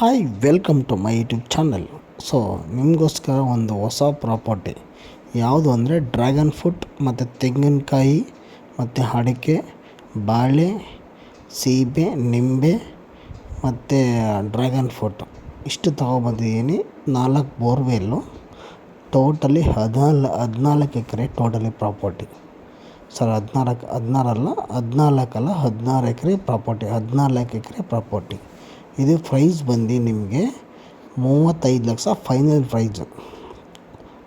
Hi welcome to my YouTube channel so ನಿಮಗೋಸ್ಕರ ಒಂದು ಹೊಸ ಪ್ರಾಪರ್ಟಿ ಯಾವುದು ಅಂದರೆ ಡ್ರ್ಯಾಗನ್ ಫ್ರೂಟ್ ಮತ್ತು ತೆಂಗಿನಕಾಯಿ, ಮತ್ತು ಅಡಿಕೆ, ಬಾಳೆ, ಸೀಬೆ, ನಿಂಬೆ, ಮತ್ತು ಡ್ರ್ಯಾಗನ್ ಫ್ರೂಟ್ ಇಷ್ಟು ತೊಗೊಬಂದಿದ್ದೀನಿ. ನಾಲ್ಕು ಬೋರ್ವೆಲ್ಲು ಟೋಟಲಿ ಹದಿನಾಲ್, ಹದಿನಾಲ್ಕು ಎಕರೆ ಟೋಟಲಿ ಪ್ರಾಪರ್ಟಿ ಸರ್ ಹದಿನಾಲ್ಕು ಹದಿನಾರಲ್ಲ, ಹದಿನಾಲ್ಕಲ್ಲ ಹದಿನಾರು ಎಕರೆ ಪ್ರಾಪರ್ಟಿ ಹದಿನಾಲ್ಕು ಎಕರೆ ಪ್ರಾಪರ್ಟಿ ಇದು ಪ್ರೈಸ್ ಬಂದು ನಿಮಗೆ ಮೂವತ್ತೈದು ಲಕ್ಷ ಫೈನಲ್ ಪ್ರೈಸು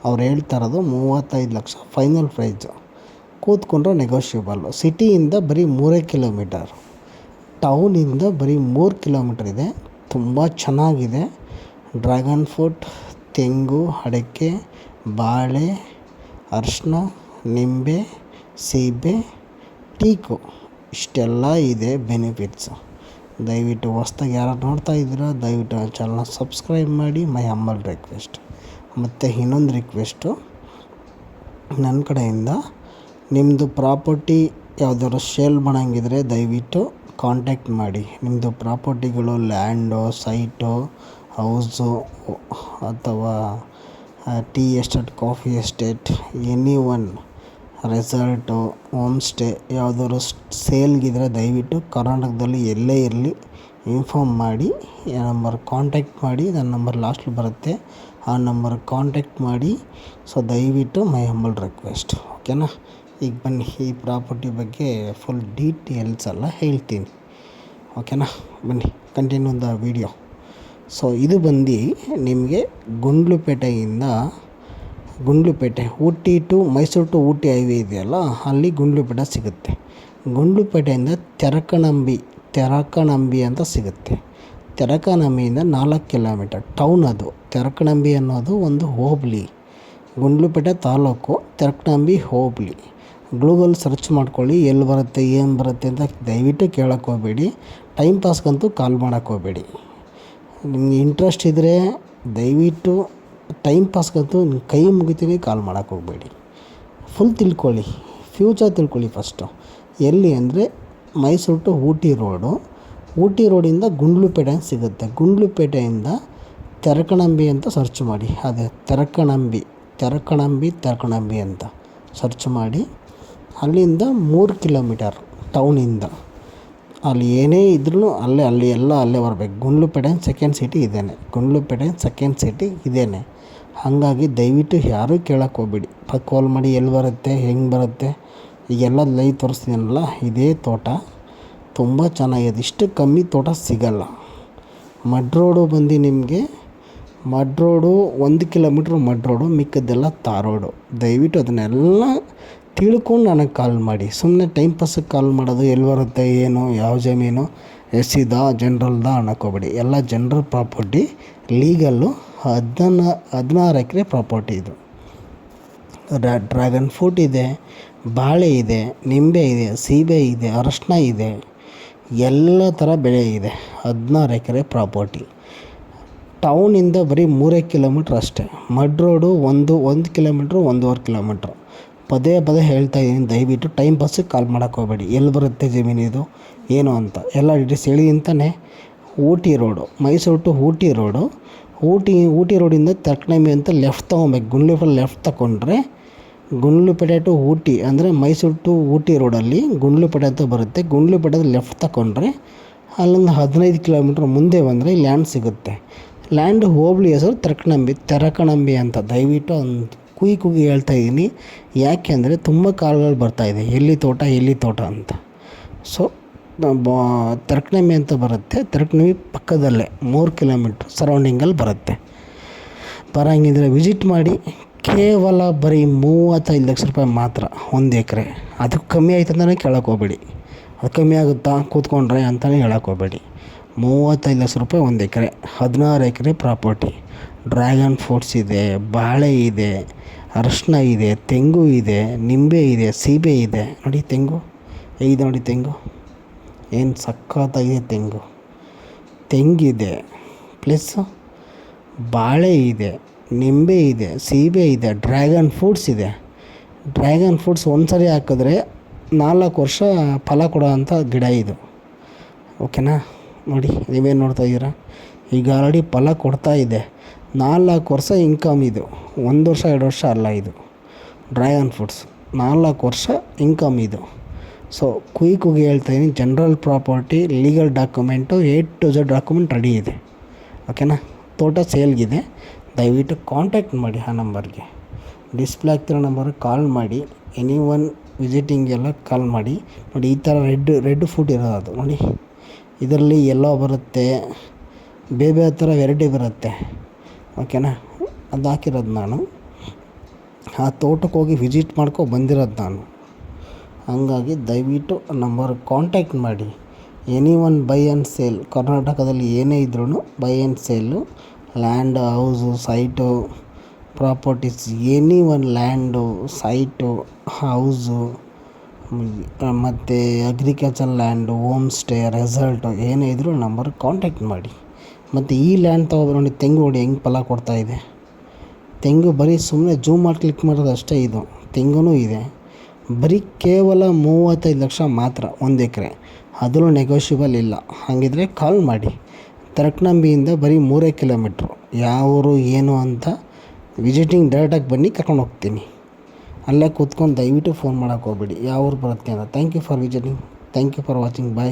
ಅವ್ರು ಹೇಳ್ತಾ ಇರೋದು ಮೂವತ್ತೈದು ಲಕ್ಷ ಫೈನಲ್ ಪ್ರೈಸು ಕೂತ್ಕೊಂಡ್ರೆ ನೆಗೋಷಿಯಬಲ್ಲು ಸಿಟಿಯಿಂದ ಬರೀ ಮೂರೇ ಕಿಲೋಮೀಟರ್ ಟೌನಿಂದ ಬರೀ ಮೂರು ಕಿಲೋಮೀಟರ್ ಇದೆ. ತುಂಬ ಚೆನ್ನಾಗಿದೆ. ಡ್ರ್ಯಾಗನ್ ಫ್ರೂಟ್ ತೆಂಗು, ಅಡಕೆ, ಬಾಳೆ ಅರಿಶಿನ ನಿಂಬೆ, ಸೀಬೆ, ಟೀಕು. ಇಷ್ಟೆಲ್ಲ ಇದೆ ಬೆನಿಫಿಟ್ಸು ದಯವಿಟ್ಟು ಹೊಸ್ದಾಗಿ ಯಾರು ನೋಡ್ತಾ ಇದ್ದೀರಾ, ದಯವಿಟ್ಟು ನನ್ನ ಚಾನಲ್ನ ಸಬ್ಸ್ಕ್ರೈಬ್ ಮಾಡಿ ಮೈ ಹಂಬಲ್ ರಿಕ್ವೆಸ್ಟ್ ಮತ್ತು ಇನ್ನೊಂದು ರಿಕ್ವೆಸ್ಟು ನನ್ನ ಕಡೆಯಿಂದ ನಿಮ್ಮದು ಪ್ರಾಪರ್ಟಿ ಯಾವ್ದಾದ್ರು ಸೇಲ್ ಮಾಡೋಂಗಿದ್ರೆ ದಯವಿಟ್ಟು ಕಾಂಟ್ಯಾಕ್ಟ್ ಮಾಡಿ. ನಿಮ್ಮದು ಪ್ರಾಪರ್ಟಿಗಳು ಲ್ಯಾಂಡು ಸೈಟು ಹೌಸು ಅಥವಾ tea estate coffee estate any one resort home stay ಯಾವ್ದಾದ್ರು ಸೇಲ್ಗಿದ್ರೆ ದಯವಿಟ್ಟು ಕರ್ನಾಟಕದಲ್ಲಿ ಎಲ್ಲೇ ಇರಲಿ. ಇನ್ಫಾರ್ಮ್ ಮಾಡಿ ಈ ನಂಬರ್ ಕಾಂಟ್ಯಾಕ್ಟ್ ಮಾಡಿ, ನನ್ನ ನಂಬರ್ ಲಾಸ್ಟಲ್ಲಿ ಬರುತ್ತೆ. ಆ ನಂಬರ್ ಕಾಂಟ್ಯಾಕ್ಟ್ ಮಾಡಿ ಸೊ ದಯವಿಟ್ಟು ಮೈ ಹಂಬಲ್ ರಿಕ್ವೆಸ್ಟ್ ಓಕೆನಾ ಈಗ ಬನ್ನಿ, ಈ ಪ್ರಾಪರ್ಟಿ ಬಗ್ಗೆ ಫುಲ್ ಡೀಟೇಲ್ಸ್ ಎಲ್ಲ ಹೇಳ್ತೀನಿ ಓಕೆನಾ ಬನ್ನಿ ಕಂಟಿನ್ಯೂ ದ ವಿಡಿಯೋ ಸೊ ಇದು ಬಂದು ನಿಮಗೆ ಗುಂಡ್ಲುಪೇಟೆಯಿಂದ Gundlupet, Ooty to Mysuru to Ooty highway ಇದೆಯಲ್ಲ, ಅಲ್ಲಿ ಗುಂಡ್ಲುಪೇಟೆ ಸಿಗುತ್ತೆ. ಗುಂಡ್ಲುಪೇಟೆಯಿಂದ ತೆರಕಣಂಬಿ ತೆರಕಣಂಬಿ ಅಂತ ಸಿಗುತ್ತೆ. ತೆರಕನಂಬಿಯಿಂದ ನಾಲ್ಕು ಕಿಲೋಮೀಟರ್. ಟೌನ್ ಅದು, ತೆರಕಣಂಬಿ ಅನ್ನೋದು ಒಂದು ಹೋಬಳಿ. ಗುಂಡ್ಲುಪೇಟೆ ತಾಲೂಕು ತೆರಕನಂಬಿ ಹೋಬಳಿ. ಗೂಗಲ್ ಸರ್ಚ್ ಮಾಡ್ಕೊಳ್ಳಿ, ಎಲ್ಲಿ ಬರುತ್ತೆ, ಏನು ಬರುತ್ತೆ ಅಂತ ದಯವಿಟ್ಟು ಕೇಳೋಕ್ಕೆ ಹೋಗಬೇಡಿ. ಟೈಮ್ ಪಾಸ್ಗಂತೂ ಕಾಲ್ ಮಾಡೋಕ್ಕೆ ಹೋಗಬೇಡಿ. ನಿಮಗೆ ಇಂಟ್ರೆಸ್ಟ್ ಇದ್ದರೆ ದಯವಿಟ್ಟು ಟೈಮ್ ಪಾಸ್ಗಂತೂ ಕೈ ಮುಗಿತೀವಿ ಕಾಲ್ ಮಾಡೋಕ್ಕೆ ಹೋಗಬೇಡಿ. ಫುಲ್ ತಿಳ್ಕೊಳ್ಳಿ. ಫ್ಯೂಚರ್ ತಿಳ್ಕೊಳ್ಳಿ ಫಸ್ಟು ಎಲ್ಲಿ ಅಂದರೆ ಮೈಸೂರು ಟು ಊಟಿ ರೋಡು ಊಟಿ ರೋಡಿಂದ ಗುಂಡ್ಲುಪೇಟೆ ಸಿಗುತ್ತೆ. ಗುಂಡ್ಲುಪೇಟೆಯಿಂದ ತೆರಕಣಂಬಿ ಅಂತ ಸರ್ಚ್ ಮಾಡಿ. ಅದೇ ತೆರಕಣಂಬಿ ತೆರಕಣಂಬಿ ತೆರಕಣಂಬಿ ಅಂತ ಸರ್ಚ್ ಮಾಡಿ. ಅಲ್ಲಿಂದ ಮೂರು ಕಿಲೋಮೀಟರ್ ಟೌನಿಂದ ಅಲ್ಲಿ ಏನೇ ಇದ್ರೂ ಅಲ್ಲೇ, ಅಲ್ಲಿ ಎಲ್ಲ ಅಲ್ಲೇ ಬರಬೇಕು. ಗುಂಡ್ಲುಪೇಟೆ ಸೆಕೆಂಡ್ ಸಿಟಿ ಇದೇನೆ. ಗುಂಡ್ಲುಪೇಟೆ ಸೆಕೆಂಡ್ ಸಿಟಿ ಇದೇನೆ. ಹಾಗಾಗಿ ದಯವಿಟ್ಟು ಯಾರೂ ಕೇಳೋಕ್ಕೆ ಹೋಗ್ಬೇಡಿ. ಕಾಲ್ ಮಾಡಿ ಎಲ್ಲಿ ಬರುತ್ತೆ, ಹೆಂಗೆ ಬರುತ್ತೆ, ಈಗೆಲ್ಲ ಲೈ ತೋರಿಸ್ತೀನಲ್ಲ, ಇದೇ ತೋಟ. ತುಂಬ ಚೆನ್ನಾಗಿದೆ. ಇಷ್ಟು ಕಮ್ಮಿ ತೋಟ ಸಿಗಲ್ಲ. ಮಡ್ ರೋಡು ಬಂದು ನಿಮಗೆ, ಮಡ್ ರೋಡು ಒಂದು ಕಿಲೋಮೀಟ್ರ್ ಮಡ್ ರೋಡು, ಮಿಕ್ಕದ್ದೆಲ್ಲ ತಾರ್ ರೋಡು. ದಯವಿಟ್ಟು ಅದನ್ನೆಲ್ಲ ತಿಳ್ಕೊಂಡು ನನಗೆ ಕಾಲ್ ಮಾಡಿ. ಸುಮ್ಮನೆ ಟೈಮ್ ಪಾಸಿಗೆ ಕಾಲ್ ಮಾಡೋದು ಎಲ್ಲಿ ಬರುತ್ತೆ, ಏನು, ಯಾವ ಜಮೀನು, ಎಸ್ ಇದ ಜನ್ರಲ್ದ ಅನ್ನೋಕ್ಕೆ ಹೋಗ್ಬೇಡಿ. ಎಲ್ಲ ಜನ್ರಲ್ ಪ್ರಾಪರ್ಟಿ ಲೀಗಲ್ಲು ಹದಿನ ಹದಿನಾರು ಎಕರೆ ಪ್ರಾಪರ್ಟಿ ಇದು. ಡ್ರ್ಯಾಗನ್ ಫ್ರೂಟ್ ಇದೆ, ಬಾಳೆ ಇದೆ, ನಿಂಬೆ ಇದೆ, ಸೀಬೆ ಇದೆ, ಅರಶಿನ ಇದೆ, ಎಲ್ಲ ಥರ ಬೆಳೆ ಇದೆ, ಹದಿನಾರು ಎಕರೆ ಪ್ರಾಪರ್ಟಿ ಟೌನಿಂದ ಬರೀ ಮೂರೇ ಕಿಲೋಮೀಟ್ರ್ ಅಷ್ಟೇ. ಮಡ್ ರೋಡು ಒಂದು ಒಂದು ಕಿಲೋಮೀಟ್ರ್ ಒಂದೂವರೆ ಕಿಲೋಮೀಟ್ರ್ ಪದೇ ಪದೇ ಹೇಳ್ತಾ ಇದ್ದೀನಿ, ದಯವಿಟ್ಟು ಟೈಮ್ ಪಾಸಿಗೆ ಕಾಲ್ ಮಾಡೋಕ್ಕೆ ಹೋಗಬೇಡಿ. ಎಲ್ಲಿ ಬರುತ್ತೆ ಜಮೀನು ಇದು? ಏನು ಅಂತ? ಎಲ್ಲ ಡೀಟೇಲ್ಸ್ ಹೇಳಿ ಅಂತಲೇ Ooty road, Mysuru to Ooty road. Ooty Ooty ರೋಡಿಂದ ತರ್ಕನಂಬಿ ಅಂತ ಲೆಫ್ಟ್ ತೊಗೊಬೇಕು ಗುಂಡ್ಲುಪೇಟೆ ಲೆಫ್ಟ್ ತಗೊಂಡ್ರೆ ಗುಂಡ್ಲುಪೇಟೆ ಟು ಊಟಿ ಅಂದರೆ ಮೈಸೂರು ಟು ಊಟಿ ರೋಡಲ್ಲಿ ಗುಂಡ್ಲುಪೇಟೆ ಅಂತ ಬರುತ್ತೆ. ಗುಂಡ್ಲುಪೇಟೆ ಲೆಫ್ಟ್ ತಗೊಂಡ್ರೆ ಅಲ್ಲೊಂದು ಹದಿನೈದು ಕಿಲೋಮೀಟ್ರ್ ಮುಂದೆ ಬಂದರೆ ಲ್ಯಾಂಡ್ ಸಿಗುತ್ತೆ. ಲ್ಯಾಂಡ್ ಹೋಬಳಿ ಹೆಸರು ತರ್ಕನಂಬಿ ತೆರಕನಂಬಿ ಅಂತ ದಯವಿಟ್ಟು ಒಂದು ಕುಯ್ ಕುಗಿ ಹೇಳ್ತಾ ಇದ್ದೀನಿ. ಯಾಕೆ ಅಂದರೆ ತುಂಬ ಕಾಲ್ಗಳು ಬರ್ತಾಯಿದೆ ಎಲ್ಲಿ ತೋಟ ಎಲ್ಲಿ ತೋಟ ಅಂತ. ಸೊ ಬ ತೆರಕನಂಬಿ ಅಂತ ಬರುತ್ತೆ. ತರ್ಕಣಮಿ ಪಕ್ಕದಲ್ಲೇ, ಮೂರು ಕಿಲೋಮೀಟ್ರ್ ಸರೌಂಡಿಂಗಲ್ಲಿ ಬರುತ್ತೆ. ಬರೋಂಗಿದ್ರೆ ವಿಸಿಟ್ ಮಾಡಿ, ಕೇವಲ ಬರೀ ಮೂವತ್ತೈದು ಲಕ್ಷ ರೂಪಾಯಿ ಮಾತ್ರ, ಒಂದು ಎಕರೆ. ಅದಕ್ಕೆ ಕಮ್ಮಿ ಆಯ್ತು ಅಂತಲೇ ಕೇಳೋಕೆ ಹೋಗಬೇಡಿ. ಅದು ಕಮ್ಮಿ ಆಗುತ್ತಾ ಕೂತ್ಕೊಂಡ್ರೆ ಅಂತಲೇ ಹೇಳೋಕೆ ಹೋಗಬೇಡಿ. ಮೂವತ್ತೈದು ಲಕ್ಷ ರೂಪಾಯಿ ಒಂದು ಎಕರೆ, ಹದಿನಾರು ಎಕರೆ ಪ್ರಾಪರ್ಟಿ. ಡ್ರ್ಯಾಗನ್ ಫ್ರೂಟ್ಸ್ ಇದೆ, ಬಾಳೆ ಇದೆ ಅರಶಿನ ಇದೆ, ತೆಂಗು ಇದೆ, ನಿಂಬೆ ಇದೆ, ಸೀಬೆ ಇದೆ. ನೋಡಿ ತೆಂಗು ಹೇಗಿದೆ ನೋಡಿ ತೆಂಗು. ಏನು ಸಖತ್ತಾಗಿದೆ ತೆಂಗು. ತೆಂಗಿದೆ. ಪ್ಲಸ್ ಬಾಳೆ ಇದೆ, ನಿಂಬೆ ಇದೆ, ಸೀಬೆ ಇದೆ, ಡ್ರ್ಯಾಗನ್ ಫ್ರೂಟ್ಸ್ ಇದೆ. ಡ್ರ್ಯಾಗನ್ ಫ್ರೂಟ್ಸ್ ಒಂದು ಸರಿ ಹಾಕಿದ್ರೆ ನಾಲ್ಕು ವರ್ಷ ಫಲ ಕೊಡೋವಂಥ ಗಿಡ ಇದು. ಓಕೆನಾ? ನೋಡಿ, ನೀವೇನು ನೋಡ್ತಾ ಇದ್ದೀರಾ? ಈಗ ಆಲ್ರೆಡಿ ಫಲ ಕೊಡ್ತಾ ಇದೆ. ನಾಲ್ಕು ವರ್ಷ ಇನ್ಕಮ್ ಇದು. ಒಂದು ವರ್ಷ, ಎರಡು ವರ್ಷ ಅಲ್ಲ ಇದು. Dragon fruits. ನಾಲ್ಕು ವರ್ಷ ಇನ್ಕಮ್ ಇದು. ಸೊ ಕ್ವಿಕ್ಕಿಗೆ ಹೇಳ್ತಾಯಿದ್ದೀನಿ general property legal document A to Z document ready ಇದೆ. ಓಕೆನಾ ತೋಟ ಸೇಲ್ಗಿದೆ ದಯವಿಟ್ಟು ಕಾಂಟ್ಯಾಕ್ಟ್ ಮಾಡಿ ಆ ನಂಬರ್ಗೆ ಡಿಸ್ಪ್ಲೇ ಆಗ್ತಿರೋ ನಂಬರ್ಗೆ ಕಾಲ್ ಮಾಡಿ. ಎನಿ ಒನ್ ವಿಸಿಟಿಂಗೆಲ್ಲ ಕಾಲ್ ಮಾಡಿ. ನೋಡಿ, ಈ ಥರ ರೆಡ್ ರೆಡ್ ಫುಡ್ ಇರೋದು ಅದು. ನೋಡಿ, ಇದರಲ್ಲಿ ಎಲ್ಲೋ ಬರುತ್ತೆ. ಬೇರೆ ಬೇರೆ ಥರ ವೆರೈಟಿ ಬರುತ್ತೆ ಓಕೆನಾ ಅದು ಹಾಕಿರೋದು ನಾನು. ಆ ತೋಟಕ್ಕೆ ಹೋಗಿ ವಿಸಿಟ್ ಮಾಡ್ಕೊ ಬಂದಿರೋದು ನಾನು. ಹಂಗಾಗಿ ದಯವಿಟ್ಟು ನಂಬರ್ ಕಾಂಟ್ಯಾಕ್ಟ್ ಮಾಡಿ. Any one buy and sale ಕರ್ನಾಟಕದಲ್ಲಿ ಏನೇ ಇದ್ರೂ buy and sale land house site properties any one land site house ಮತ್ತು agriculture land home stay resort ಏನೇ ಇದ್ರೂ ನಂಬರ್ ಕಾಂಟ್ಯಾಕ್ಟ್ ಮಾಡಿ. ಮತ್ತು ಈ ಲ್ಯಾಂಡ್ ತೊಗೊಂಡ್ರೆ ನೋಡಿ ತೆಂಗು ಹೊಡಿ ಹೆಂಗೆ ಫಲ ಕೊಡ್ತಾಯಿದೆ ತೆಂಗು ಬರೀ ಸುಮ್ಮನೆ ಜೂಮ್ ಮಾಡಿ ಕ್ಲಿಕ್ ಮಾಡೋದು ಅಷ್ಟೇ ಇದು. ತೆಂಗೂ ಇದೆ. ಬರೀ ಕೇವಲ ಮೂವತ್ತೈದು ಲಕ್ಷ ಮಾತ್ರ ಒಂದು ಎಕರೆ. ಅದರಲ್ಲೂ ನೆಗೋಷಿಯಬಲ್ ಇಲ್ಲ. ಹಾಗಿದ್ರೆ ಕಾಲ್ ಮಾಡಿ. ತರಕ್ನಂಬಿಯಿಂದ ಬರೀ ಮೂರೇ ಕಿಲೋಮೀಟ್ರು ಯಾವರು, ಏನು ಅಂತ ವಿಸಿಟಿಂಗ್ ಡೈರೆಕ್ಟಾಗಿ ಬನ್ನಿ, ಕರ್ಕೊಂಡು ಹೋಗ್ತೀನಿ. ಅಲ್ಲೇ ಕೂತ್ಕೊಂಡು ದಯವಿಟ್ಟು ಫೋನ್ ಮಾಡೋಕ್ಕೆ ಹೋಗ್ಬೇಡಿ. ಯಾವ ಊರು ಬರುತ್ತೆ ಅಂತ. Thank you for visiting thank you for watching bye